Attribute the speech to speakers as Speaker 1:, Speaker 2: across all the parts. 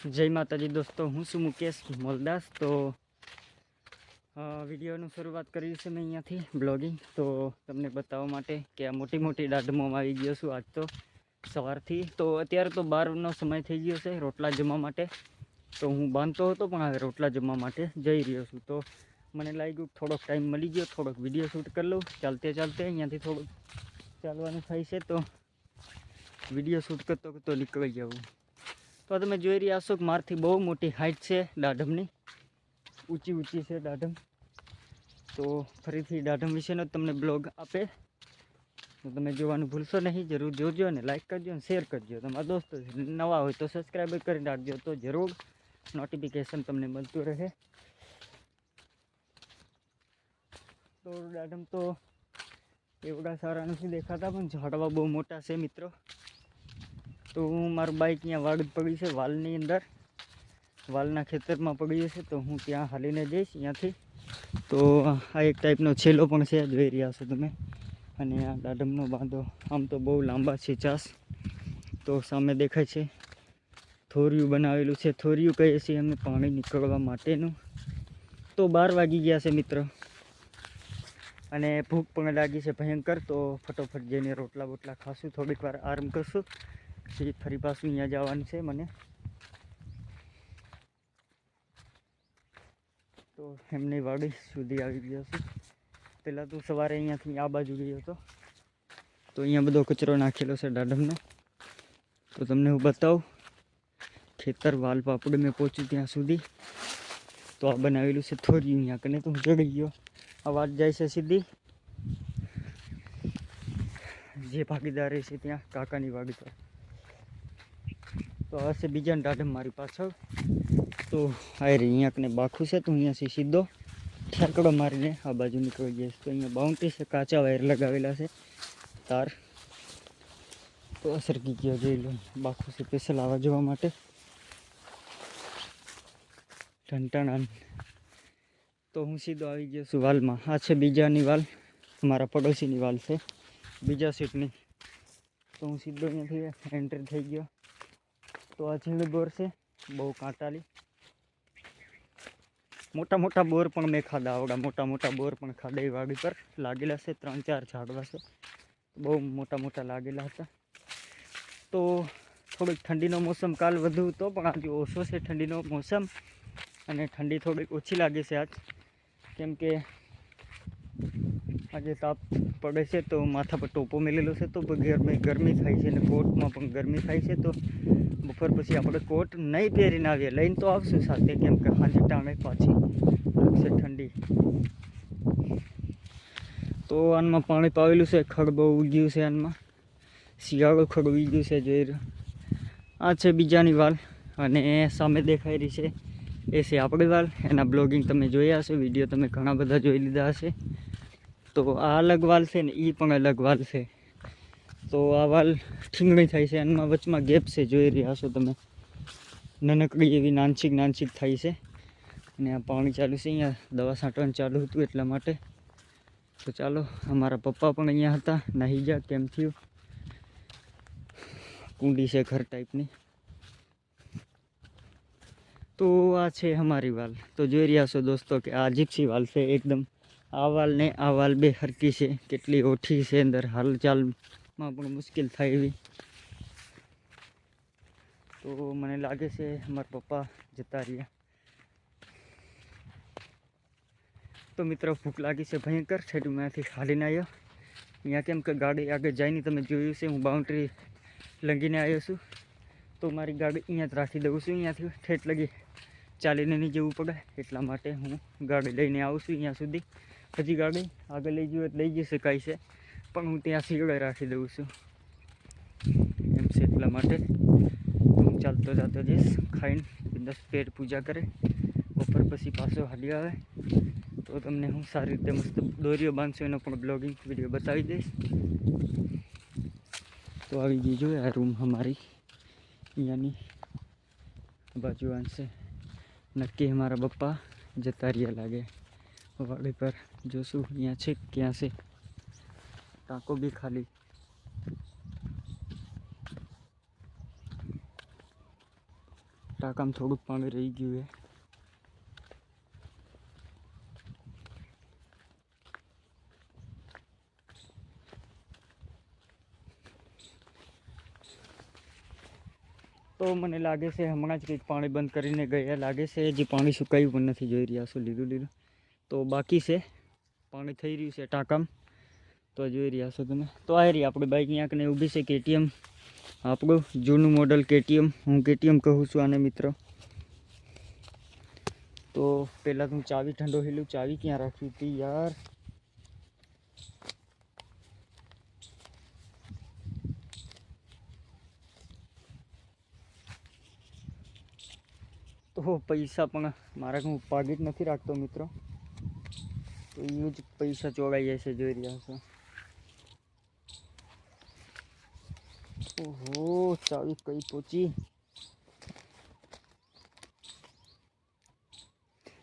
Speaker 1: જય માતાજી દોસ્તો, હું છું મુકેશ મોલદાસ. તો વિડીયોનું શરૂઆત કરી છે મેં અહીંયાથી, બ્લોગિંગ. તો, તમને બતાવવા માટે કે આ મોટી મોટી દાઢમોમાં આવી ગયો છું આજ તો સવારથી. તો, અત્યારે તો બારનો સમય થઈ ગયો છે રોટલા જમવા માટે. તો, હું બાંધતો હતો, પણ હવે રોટલા જમવા માટે જઈ રહ્યો છું. તો, મને લાગ્યું થોડોક ટાઈમ મળી ગયો, થોડોક વીડિયો શૂટ કરી લઉં. ચાલતે ચાલતે અહીંયાથી થોડુંક ચાલવાનું થાય છે, તો વીડિયો શૂટ કરતો કરતો નીકળી જવું તો તમે જોઈ રહ્યા છો કે મારથી બહુ મોટી હાઈટ છે દાઢમની. ઊંચી ઊંચી છે દાઢમ. તો ફરીથી દાઢમ વિશેનો તમને બ્લોગ આપે. તો તમે જોવાનું ભૂલશો નહીં, જરૂર જોજો અને લાઈક કરજો અને શેર કરજો. તમારા દોસ્તો નવા હોય તો સબસ્ક્રાઈબ કરી નાખજો તો જરૂર નોટિફિકેશન તમને મળતું રહે. તો દાઢમ તો એવડા સારા નથી દેખાતા, પણ ઝાડવા બહુ મોટા છે મિત્રો. તો હું મારું બાઇક અહીંયા વાડ પડી છે, વાલની અંદર. વાલના ખેતરમાં પડ્યું છે, તો હું ત્યાં હાલીને જઈશ અહીંયાથી તો આ એક ટાઈપનો છેલ્લો પણ છે જોઈ રહ્યા છો તમે. અને આ દાડમનો બાંધો, આમ તો બહુ લાંબા છે ચાસ. તો સામે દેખાય છે, થોરિયું બનાવેલું છે. થોરિયું કહીએ છીએ અમે પાણી નીકળવા માટેનું. તો બાર વાગી ગયા છે મિત્રો. અને ભૂખ પણ લાગી છે ભયંકર, તો ફટોફટ જઈને રોટલા બોટલા ખાશું, થોડીક વાર આરામ કરશું. પછી ફરી પાછું અહીંયા જવાનું છે મને. તો એમની વાડી સુધી આવી ગયો છું. પહેલાં તો સવારે અહીંયાથી આ બાજુ ગયો હતો. તો અહીંયા બધો કચરો નાખેલો છે દાડમનો. તો તમને હું બતાવું, ખેતર વાલ પાપડ મેં પહોંચ્યું ત્યાં સુધી. તો આ બનાવેલું છે થોડી અહીંયા, કને તો હું ચડી ગયો. આ વાત જાય છે સીધી. જે ભાગીદાર છે ત્યાં, કાકાની વાડી પર. તો હશે બીજા દાઢમ મારી પાછળ. તો આ રે અહીંયા કને બાખું છે, તો અહીંયાથી સીધો ઠેકડો મારીને આ બાજુ નીકળી જઈશ તો અહીંયા બાઉન્ડ્રી છે, કાચા વાયર લગાવેલા છે, તાર. તો સરકી ગયો, જોઈ લો, બાખું છે સ્પેશિયલ આવવા જવા માટે. ઠંટાણા તો હું સીધો આવી ગયો છું વાલમાં. આ છે બીજાની વાલ, મારા પડોશીની વાલ છે, બીજા સીટની તો હું સીધો અહીંયાથી એન્ટ્રી થઈ ગયો. તો આ ઝીણી બોર છે, બહુ કાંટાલી મોટા મોટા બોર પણ મેં ખાધા, આવડા મોટા મોટા બોર પણ ખાધા એ વાડી પર. લાગેલા છે ત્રણ ચાર ઝાડવા છે. બહુ મોટા મોટા લાગેલા હતા. તો થોડીક ઠંડીનો મોસમ કાલ વધુ હતો, પણ આજે ઓછો છે ઠંડીનો મોસમ. અને ઠંડી થોડીક ઓછી લાગે છે આજ. કેમ કે આજે તાપ પડે છે તો માથા પર ટોપો મેલેલો છે, તો ગરમી ગરમી થાય છે અને કોટમાં પણ ગરમી થાય છે, તો બપોર પછી આપણે કોટ નહીં પહેરીને આવીએ. લઈને તો આવશું સાથે, કેમ કે સાંજે ટાણે પાછી. લાગશે ઠંડી. તો આનમાં પાણી પાવેલું છે, ખડ બહુ ઉગ્યું છે આનમાં. શિયાળો ખડ ઉગ્યું છે, જોઈ રહ્યો આ છે બીજાની વાલ, અને સામે દેખાઈ રહી છે. એ છે આપણી વાલ. એના બ્લોગિંગ તમે જોયા હશે, વીડિયો તમે ઘણા બધા જોઈ લીધા હશે. તો આ અલગ વાલ છે ને એ પણ અલગ વાલ છે. તો આ વાલ ઠીંગણી થાય છે, એમાં વચમાં ગેપ છે, જોઈ રહ્યા છો તમે. નાનકડી એવી નાનસીક નાનછીક થાય છે. અને આ પાણી ચાલુ છે, અહીંયા દવા છાંટવાનું ચાલુ હતું એટલા માટે. તો ચાલો, અમારા પપ્પા પણ અહીંયા હતા, નાહી જા કેમ થયું? કુંડી છે ઘર ટાઈપની. તો આ છે અમારી વાલ. તો જોઈ રહ્યા છો દોસ્તો કે આ જીપ્સી વાલ છે એકદમ. આ વાલ ને આ વાલ બે હરકી છે, કેટલી ઓઠી છે અંદર હાલચાલમાં પણ મુશ્કેલ થાય એવી. તો મને લાગે છે મારા પપ્પા જતા રહ્યા. તો મિત્રો ભૂખ લાગી છે ભયંકર. છેડું ત્યાંથી હાલીને આવ્યો અહીંયા કેમ કે ગાડી આગળ જઈને તમે જોયું છે, હું બાઉન્ડ્રી લંગીને આવ્યો છું. તો મારી ગાડી અહીંયા જ રાખી દઉં છું, અહીંયાથી ઠેઠ લગી ચાલીને નહીં જવું પડે. એટલા માટે હું ગાડી લઈને આવું છું અહીંયા સુધી. હજી ગાડી આગળ લઈ જઈએ લઈ જઈ શકાય છે. પણ હું ત્યાં સીગડે રાખી દઉં છું. એમ છે એટલા માટે. હું ચાલતો જતો જઈશ, ખાઈને બિંદાસ પેટ પૂજા કરે. બપોર પછી પાછો હાલી આવે. તો તમને હું સારી રીતે મસ્ત દોરીઓ બાંધશું, એનો પણ બ્લોગિંગ વીડિયો બતાવી દઈશ. તો આવી ગઈ જોઈએ આ રૂમ અમારી. અહીંયાની બાજુ આનશે નક્કી અમારા પપ્પા જતા રહ્યા લાગે. વાડી પર જોશું, અહીંયા છે, ક્યાં છે. ટાંકો બી ખાલી ટાંકામાં થોડુંક પાણી રહી ગયું છે તો મને લાગે છે હમણાં જ કંઈક પાણી બંધ કરીને ગયા લાગે છે હજી પાણી સુકાયું પણ નથી જોઈ રહ્યા છો લીલું લીલું તો બાકી છે પાણી થઈ રહ્યું છે ટાંકામાં તો જોઈ રહ્યા છો તમે. તો આ રહી આપણી બાઇક અહીંયા કને ઊભી છે કેટીએમ. આપણું જૂનું મોડલ કેટીએમ. હું કેટીએમ કહું છું આને મિત્રો. તો પહેલાં તો હું ચાવી ઠંડો હેલું ચાવી ક્યાં રાખી હતી યાર? તો પૈસા પણ મારા હું પાગીટ નથી રાખતો મિત્રો. તો એ જ પૈસા ચોરાઈ જાય છે, જોઈ રહ્યા છો. ઓહો ચાવી કઈ પહોંચી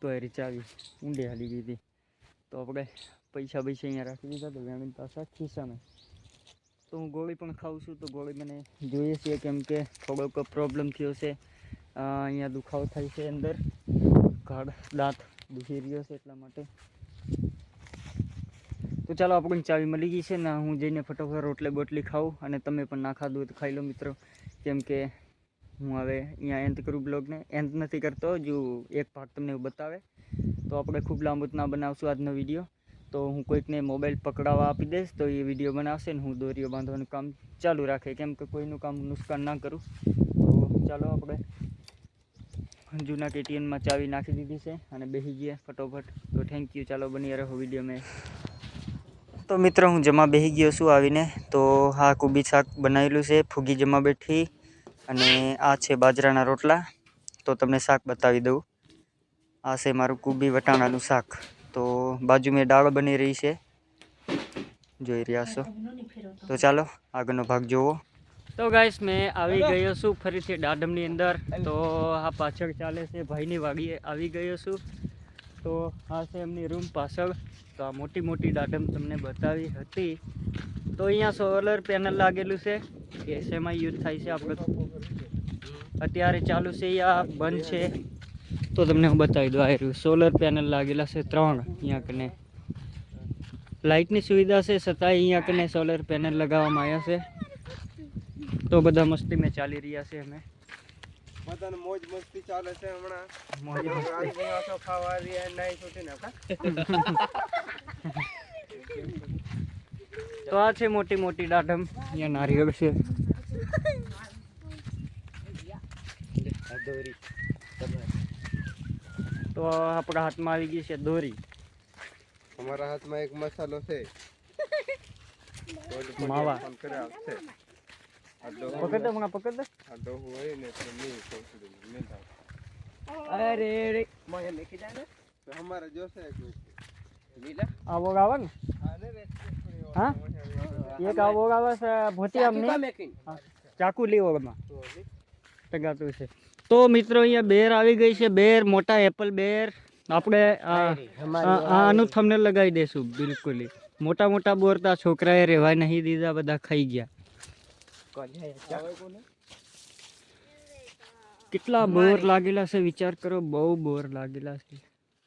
Speaker 1: તો એરી ચાવી ઊંડે હાલી ગઈ હતી તો આપણે પૈસા પૈસા અહીંયા રાખી દીધા તો વેણીને પાછા ખિસ્સામાં તો હું ગોળી પણ ખાઉં છું તો ગોળી મને જોઈએ છે કેમ કે થોડોક પ્રોબ્લેમ થયો છે અ, અહીંયા દુખાવો થાય છે અંદર ગાઢ દાંત દુખી રહ્યો છે એટલા માટે તો ચાલો આપણને ચાવી મળી ગઈ છે ને હું જઈને ફટોફટ રોટલી બોટલી ખાઉં અને તમે પણ ના ખાધું તો ખાઈ લો મિત્રો. કેમ કે હું હવે અહીંયા એન્ત કરું બ્લોગને. એન્ત નથી કરતો જો એક ભાગ તમને એવું બતાવે. તો આપણે ખૂબ લાંબુ ના બનાવશું આજનો વીડિયો તો હું કોઈકને મોબાઈલ પકડાવવા આપી દઈશ તો એ વીડિયો બનાવશે ને હું દોરીઓ બાંધવાનું કામ ચાલુ રાખે. કેમ કે કોઈનું કામ નુકસાન ના કરું. તો ચાલો આપણે જૂના કેટીએનમાં ચાવી નાખી દીધી છે અને બેસી ગયા ફટોફટ. તો થેન્ક યુ ચાલો બની રહો વીડિયો મેં. તો મિત્રો, હું જમા બેસી ગયો છું આવીને. તો હા, કુબી શાક બનાવેલું છે, ફૂગી જમા બેઠી. અને આ છે બાજરાના રોટલા. તો તમને શાક બતાવી દઉં. આ છે મારું કુબી વટાણાનું શાક. તો બાજુ મેં દાળ બની રહી છે. જોઈ રહ્યા છો. તો ચાલો, આગળનો ભાગ જોવો. તો ગાઈસ, મેં આવી ગયો છું ફરીથી દાડમની અંદર. તો આ પાછળ ચાલે છે, ભાઈની વાડીએ આવી ગયો છું. તો આ છે એમની રૂમ પાછળ. તો આ મોટી મોટી દાડમ તમને બતાવી હતી. તો અહીંયા સોલર પેનલ લાગેલું છે. શેમાં યુઝ થાય છે આપણે. અત્યારે ચાલુ છે યા બંધ છે. તો તમને હું બતાવી દઉં, આ સોલર પેનલ લાગેલા છે ત્રણ અહીંયા કને. લાઇટની સુવિધા છે, છતાંય અહીંયા કને સોલર પેનલ લગાવવામાં આવ્યા છે. તો બધા મસ્તી મેં ચાલી રહ્યા છે અમે.
Speaker 2: બધાને મોજ મસ્તી ચાલે છે હમણાં. ખાવા રહ્યા નાઈ છૂટી નાખા
Speaker 1: તો આ છે મોટી મોટી દાઢમ. અહીંયા નારિયેળ છે. દોરી. તો આપણા હાથમાં આવી ગઈ છે દોરી.
Speaker 2: અમારા હાથમાં એક મસાલો છે.
Speaker 1: માવા.
Speaker 2: ફોન કરે આપશે આ ડોહો
Speaker 1: પકડ દે મને પકડ દે
Speaker 2: આ ડોહો હોય ને તો નહીં પહોંચી નહીં થાય
Speaker 1: અરે રે
Speaker 2: તો અમારે જોશે કોઈ
Speaker 1: આ વોગ આવે ને હા એક આ વોગ આવે છે ભોતી અમને હા, ચાકુ લી વોગમાં ટગાતું છે તો મિત્રો અહીંયા બેર આવી ગઈ છે બેર મોટા એપલ બેર આપણે આ- આ- આનું થમને લગાવી દઈશું બિલકુલ ઈ. મોટા મોટા બોરતા છોકરાએ રહેવા નહીં દીધા બધા ખાઈ ગયા કેટલા બોર લાગેલા છે વિચાર કરો બહુ બોર લાગેલા છે.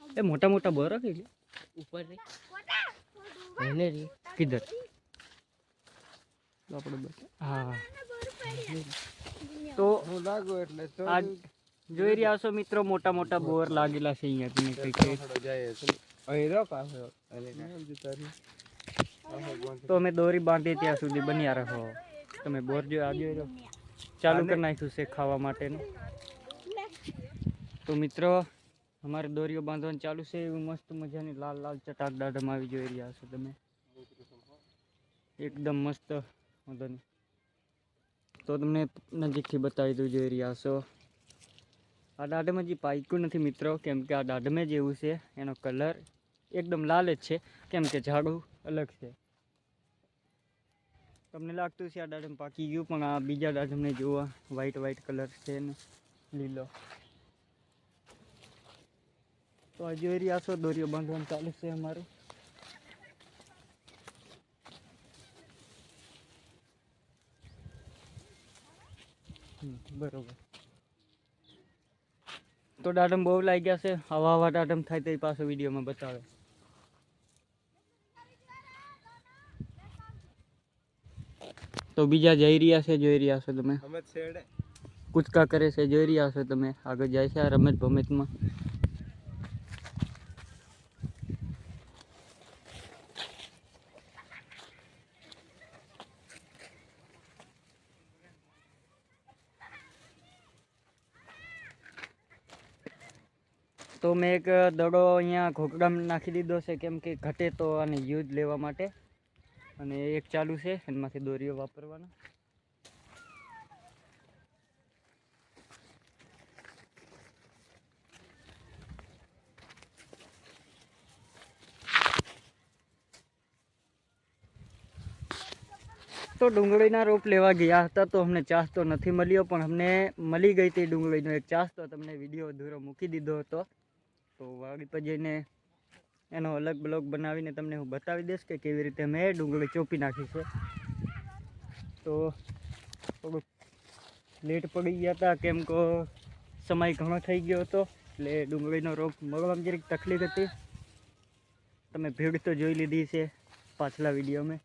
Speaker 1: એ મોટા મોટા બોર કે? ઉપર કિધર. તો આપણે હા. તો
Speaker 2: હું લાગુ એટલે તો
Speaker 1: જોઈ રહ્યા છો મિત્રો મોટા મોટા બોર લાગેલા છે અહીંયા કઈ કઈ તો અમે દોરી બાંધી ત્યાં સુધી બન્યા રહો. તમે બોર જો આ. જોઈ ચાલુ કરી નાખ્યું છે ખાવા માટેનું. તો મિત્રો અમારે દોરીઓ બાંધવાનું ચાલુ છે. એવું મસ્ત મજાની લાલ લાલ ચટાક દાઢમ આવી જોઈ રહ્યા છો તમે. એકદમ મસ્ત. વાંધો નહીં. તો તમને નજીકથી બતાવી દઉં જોઈ રહ્યા છો. આ દાઢમાં હજી પાક્યું નથી મિત્રો કેમ કે આ દાઢમે જ એવું છે. એનો કલર એકદમ લાલ જ છે. કેમ કે ઝાડું અલગ છે. તમને લાગતું છે આ દાડમ પાકી ગયું, પણ આ બીજા દાડમને જોવા. વ્હાઈટ વ્હાઈટ કલર છે ને, લીલો. તો આ જોઈ રહ્યા છો, દોરીઓ બાંધવાનું ચાલુ છે અમારું. બરોબર. તો દાડમ બહુ લાગી ગયા છે, હવા હવા દાડમ થાય તો પાછો વિડીયોમાં બતાવે. તો બીજા જઈ રહ્યા છે જોઈ રહ્યા છો તમે. કૂચકા કરે છે જોઈ રહ્યા છો તમે. આગળ જાય છે આ રમત ભમતમાં તો મેં એક દડો અહીંયા ઘોકડામાં નાખી દીધો છે કેમ કે ઘટે તો આને યુદ્ધ લેવા માટે. અને એક ચાલુ છે એમાંથી દોરીઓ વાપરવાનો. તો ડુંગળીના રોપ લેવા ગયા હતા તો અમને ચાસ તો નથી મળ્યો, પણ અમને મળી ગઈ હતી ડુંગળીનો એક ચાસ, તો તમને વીડિયો અધૂરો મૂકી દીધો હતો. તો વાડી પર જઈને એનો અલગ બ્લોગ બનાવીને તમને હું બતાવી દઈશ કે કેવી રીતે મેં ડુંગળી ચોપી નાખી છે. તો થોડુંક લેટ પડી ગયા હતા, કેમ કે સમય ઘણો થઈ ગયો હતો, એટલે ડુંગળીનો રોગ મળવામાં જરીક તકલીફ હતી. તમે ભીડ તો જોઈ લીધી છે પાછલા વિડીયોમાં.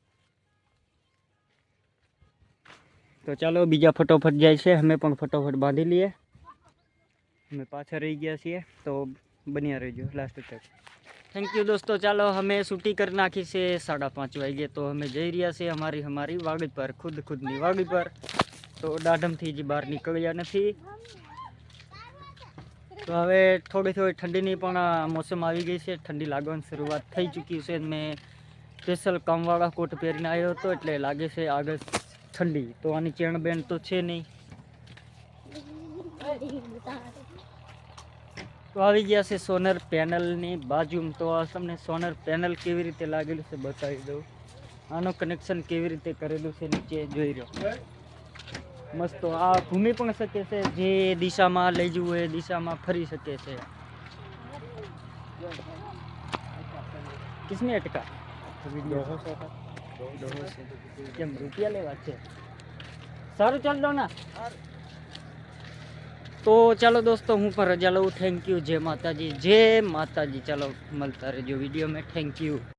Speaker 1: તો ચાલો, બીજા ફટોફટ જાય છે. અમે પણ ફટોફટ બાંધી લઈએ. અમે પાછા રહી ગયા છીએ. તો બન્યા રહેજો. લાસ્ટ તક. થેન્ક યુ દોસ્તો ચાલો અમે છૂટી કરી નાખી છે સાડા પાંચ વાગે તો અમે જઈ રહ્યા છીએ અમારી અમારી વાડી પર ખુદ ખુદની વાડી પર તો દાઢમથી જ બહાર નીકળ્યા નથી તો હવે થોડી થોડી ઠંડીની પણ આ મોસમ આવી ગઈ છે ઠંડી લાગવાની શરૂઆત થઈ ચૂકી છે મેં સ્પેશિયલ કામવાળા કોટ પહેરીને આવ્યો હતો એટલે લાગે છે આગળ ઠંડી તો આની ચેણ બેન તો છે નહીં તો આવી ગયા છે સોનર પેનલની બાજુમાં. તો આ તમને સોનર પેનલ કેવી રીતે લાગેલું છે બતાવી દઉં. આનું કનેક્શન કેવી રીતે કરેલું છે નીચે જોઈ રહ્યો મસ્ત આ ભૂમિ પણ શકે છે, જે દિશામાં લઈ જવું હોય એ દિશામાં ફરી શકે છે. કિસને અટકા? કેમ રૂપિયા લેવા છે? સારું ચાલ દો ના તો ચાલો દોસ્તો, હું પણ રજા લઉં. થેન્ક યુ જય માતાજી જય માતાજી. ચાલો મળતા રહેજો વીડિયો મેં થેન્ક યુ